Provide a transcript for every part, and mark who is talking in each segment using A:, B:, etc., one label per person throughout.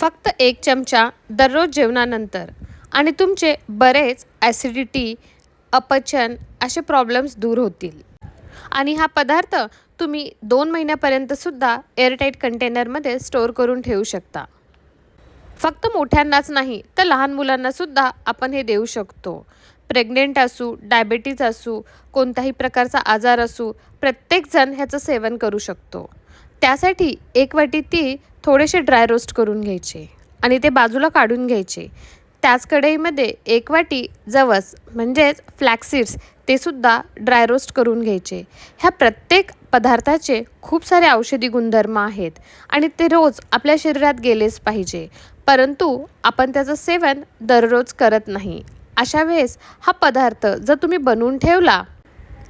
A: फक्त एक चमचा दररोज जेवणानंतर. आणि तुमचे बरेच ॲसिडिटी अपचन असे प्रॉब्लेम्स दूर होतील. आणि हा पदार्थ तुम्ही दोन महिन्यापर्यंतसुद्धा एअरटाईट कंटेनरमध्ये स्टोअर करून ठेवू शकता. फक्त मोठ्यांनाच नाही तर लहान मुलांनासुद्धा आपण हे देऊ शकतो. प्रेग्नेंट असू डायबेटीज असू कोणताही प्रकारचा आजार असू प्रत्येकजण ह्याचं सेवन करू शकतो. त्यासाठी एक वाटी ती थोडेसे ड्राय रोस्ट करून घ्यायचे आणि ते बाजूला काढून घ्यायचे. त्याच कढईमध्ये एक वाटी जवस म्हणजेच फ्लॅक्सीड्स ते सुद्धा ड्राय रोस्ट करून घ्यायचे. ह्या प्रत्येक पदार्थाचे खूप सारे औषधी गुणधर्म आहेत आणि ते रोज आपल्या शरीरात गेलेच पाहिजे. परंतु आपण त्याचं सेवन दररोज करत नाही. अशा वेळेस हा पदार्थ जर तुम्ही बनवून ठेवला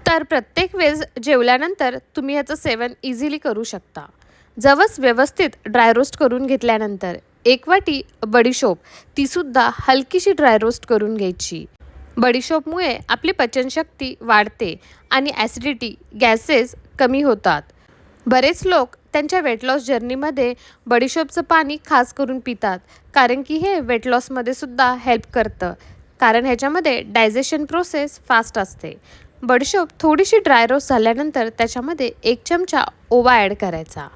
A: तर प्रत्येक वेळेस जेवल्यानंतर तुम्ही ह्याचं सेवन इझिली करू शकता. जवस व्यवस्थित ड्राय रोस्ट करून घेतल्यानंतर एक वाटी बडीशोप तीसुद्धा हलकीशी ड्राय रोस्ट करून घ्यायची. बडीशोपमुळे आपली पचनशक्ती वाढते आणि ॲसिडिटी गॅसेस कमी होतात. बरेच लोक त्यांच्या वेट लॉस जर्नीमध्ये बडीशोपचं पाणी खास करून पितात कारण की हे वेट लॉसमध्ये सुद्धा हेल्प करतं. कारण ह्याच्यामध्ये डायजेशन प्रोसेस फास्ट असते. बडीशोप थोडीशी ड्राय रोस्ट झाल्यानंतर त्याच्यामध्ये एक चमचा ओवा ॲड करायचा.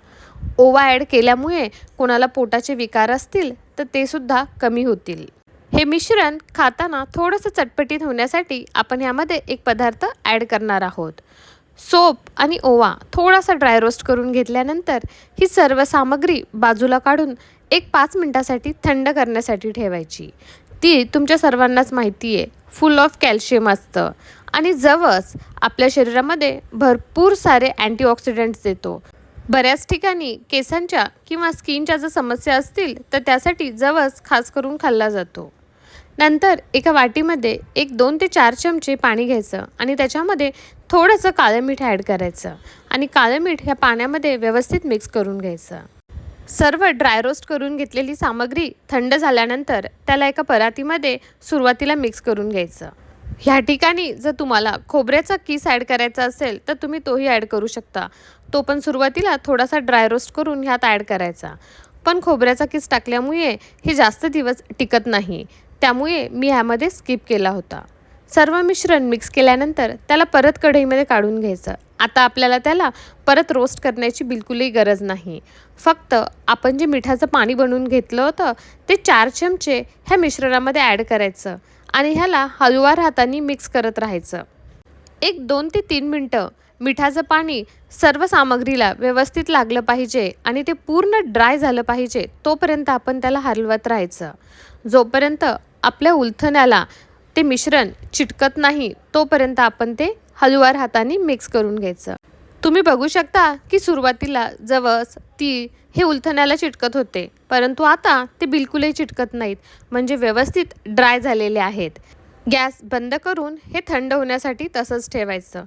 A: ओवा ॲड केल्यामुळे कोणाला पोटाचे विकार असतील तर ते सुद्धा कमी होतील. हे मिश्रण खाताना थोडंसं चटपटीत होण्यासाठी आपण यामध्ये एक पदार्थ ॲड करणार आहोत. सोप आणि ओवा थोडासा ड्राय रोस्ट करून घेतल्यानंतर ही सर्व सामग्री बाजूला काढून एक पाच मिनटासाठी थंड करण्यासाठी ठेवायची. ती तुमच्या सर्वांनाच माहिती आहे फुल ऑफ कॅल्शियम असतं. आणि जवस आपल्या शरीरामध्ये भरपूर सारे अँटीऑक्सिडंट्स देतो. बऱ्याच ठिकाणी केसांच्या किंवा स्किनच्या जर समस्या असतील तर त्यासाठी जवस खास करून खाल्ला जातो. नंतर एका वाटीमध्ये एक दोन ते चार चमचे पाणी घ्यायचं आणि त्याच्यामध्ये थोडंसं काळं मीठ ॲड करायचं आणि काळं मीठ ह्या पाण्यामध्ये व्यवस्थित मिक्स करून घ्यायचं. सर्व ड्राय रोस्ट करून घेतलेली सामग्री थंड झाल्यानंतर त्याला एका परातीमध्ये सुरुवातीला मिक्स करून घ्यायचं. ह्या ठिकाणी जर तुम्हाला खोबऱ्याचा किस ॲड करायचा असेल तर तुम्ही तोही ॲड करू शकता. तो पण सुरुवातीला थोडासा ड्राय रोस्ट करून ह्यात ॲड करायचा. पण खोबऱ्याचा किस टाकल्यामुळे हे जास्त दिवस टिकत नाही. त्यामुळे मी ह्यामध्ये स्किप केला होता. सर्व मिश्रण मिक्स केल्यानंतर त्याला परत कढईमध्ये काढून घ्यायचं. आता आपल्याला त्याला परत रोस्ट करण्याची बिलकुलही गरज नाही. फक्त आपण जे मिठाचं पाणी बनवून घेतलं होतं ते चार चमचे ह्या मिश्रणामध्ये ॲड करायचं आणि ह्याला हलवार हाताने मिक्स करत राहायचं. एक दोन ते तीन मिनटं मिठाचं पाणी सर्व सामग्रीला व्यवस्थित लागलं पाहिजे आणि ते पूर्ण ड्राय झालं पाहिजे तोपर्यंत आपण त्याला हलवत राहायचं. जोपर्यंत आपल्या उलथण्याला ते मिश्रण चिटकत नाही तोपर्यंत आपण ते हलवार हाताने मिक्स करून घ्यायचं. तुम्ही बघू शकता की सुरुवातीला जवस ती हे उलथण्याला चिटकत होते परंतु आता ते बिलकुलही चिटकत नाहीत म्हणजे व्यवस्थित ड्राय झालेले आहेत. गॅस बंद करून हे थंड होण्यासाठी तसंच ठेवायचं.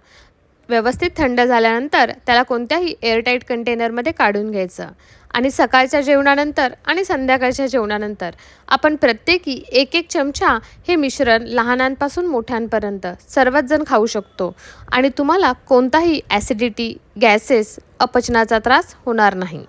A: व्यवस्थित थंड झाल्यानंतर त्याला कोणत्याही एअरटाईट कंटेनरमध्ये काढून घ्यायचं. आणि सकाळच्या जेवणानंतर आणि संध्याकाळच्या जेवणानंतर आपण प्रत्येकी एक एक चमचा हे मिश्रण लहानांपासून मोठ्यांपर्यंत सर्वच जण खाऊ शकतो. आणि तुम्हाला कोणताही ॲसिडिटी गॅसेस अपचनाचा त्रास होणार नाही.